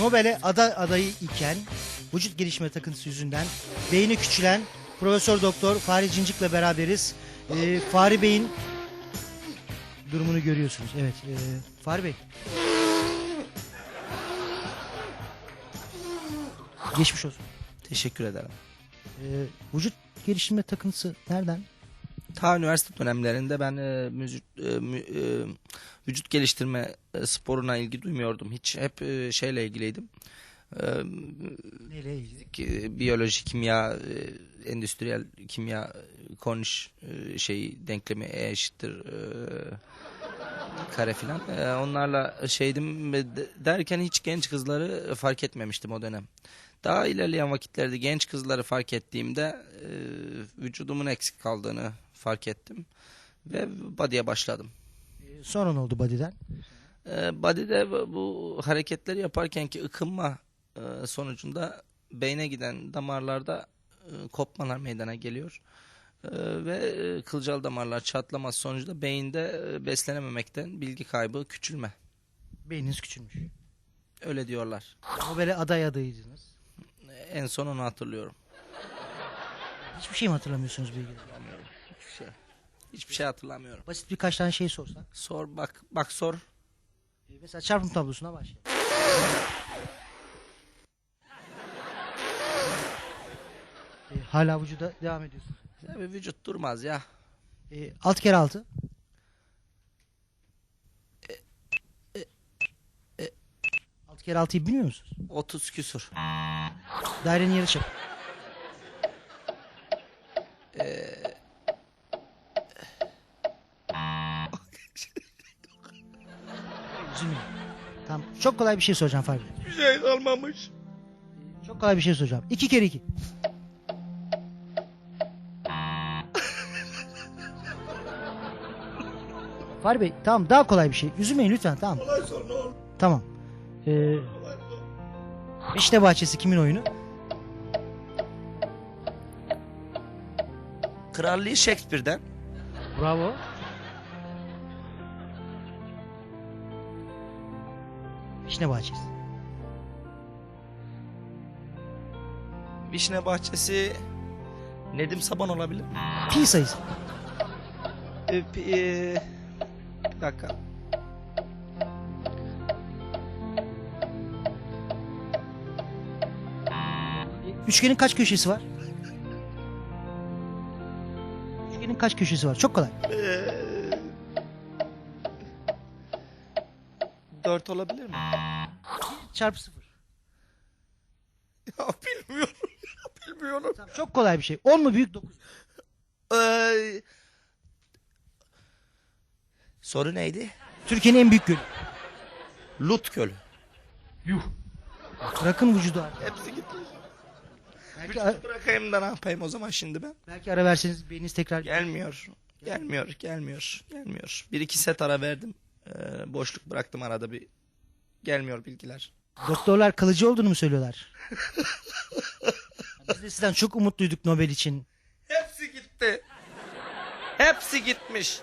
Nobel'e ada adayı iken vücut gelişme takıntısı yüzünden beyni küçülen Profesör Doktor Fahri Cincik'le beraberiz. Ee, Fahri Bey'in durumunu görüyorsunuz. Evet. E, Fahri Bey. Geçmiş olsun. Teşekkür ederim. Ee, vücut geliştirme takıntısı nereden? Ta üniversite dönemlerinde ben e, müzik, e, mü- e, vücut geliştirme e, sporuna ilgi duymuyordum. Hiç hep e, şeyle ilgiliydim. E, Neyle ilgili? biyoloji, kimya, endüstriyel kimya, e, Cornish e, şey denklemi E eşittir kare filan. Onlarla şeydim derken hiç genç kızları fark etmemiştim o dönem. Daha ilerleyen vakitlerde genç kızları fark ettiğimde vücudumun eksik kaldığını fark ettim ve body'ye başladım. Sonra ne oldu body'den? E, body'de bu- hareketleri yaparken ki ıkınma e, sonucunda beyne giden damarlarda e, kopmalar meydana geliyor. E, ve e, kılcal damarlar çatlaması sonucunda beyinde e, beslenememekten bilgi kaybı, küçülme. Beyniniz küçülmüş. Öyle diyorlar. Nobel'e aday adaydınız. En son onu hatırlıyorum. Hiçbir şey mi hatırlamıyorsunuz bilgileri? Hiçbir şey. Hiçbir şey hatırlamıyorum. Basit birkaç tane şey sorsak. Sor bak bak sor. Ee, mesela çarpım tablosuna başlayalım. Ee, hala vücuda devam ediyorsun. Tabii vücut durmaz ya. Ee, 6 kere 6. e. 6 kere 6'yı bilmiyor musunuz? 30 küsur. Dairenin yarıçapı. Üzülmeyin. Tamam. Çok kolay bir şey soracağım Fahri. Bir şey kalmamış. Çok kolay bir şey soracağım. 2 kere 2. Fahri Bey tamam daha kolay bir şey. Üzülmeyin lütfen tamam. Kolay sor ne olur. Tamam. Ee, Vişne Bahçesi kimin oyunu? Krallığı Shakespeare'den. Bravo. Vişne Bahçesi. Vişne Bahçesi Nedim Saban olabilir. Pi sayısı. Ee, pi- ee, bir dakika. Üçgenin kaç köşesi var? Üçgenin kaç köşesi var? Çok kolay. Ee, dört olabilir mi? Çarpı sıfır. Ya bilmiyorum. Ya bilmiyorum. Tamam, çok kolay bir şey. 10 mu büyük 9? Ee, soru neydi? Türkiye'nin en büyük gölü. Lut Gölü. Bırakın vücudu artık. Hepsi gitmiş. Belki, ara, Bırakayım da ne yapayım o zaman şimdi ben? belki ara verseniz beyniniz tekrar... Gelmiyor. Gelmiyor, gelmiyor, gelmiyor. Bir iki set ara verdim. Ee, boşluk bıraktım arada bir. Gelmiyor bilgiler. Doktorlar kalıcı olduğunu mu söylüyorlar? Biz de sizden çok umutluyduk Nobel için. Hepsi gitti. Hepsi gitmiş.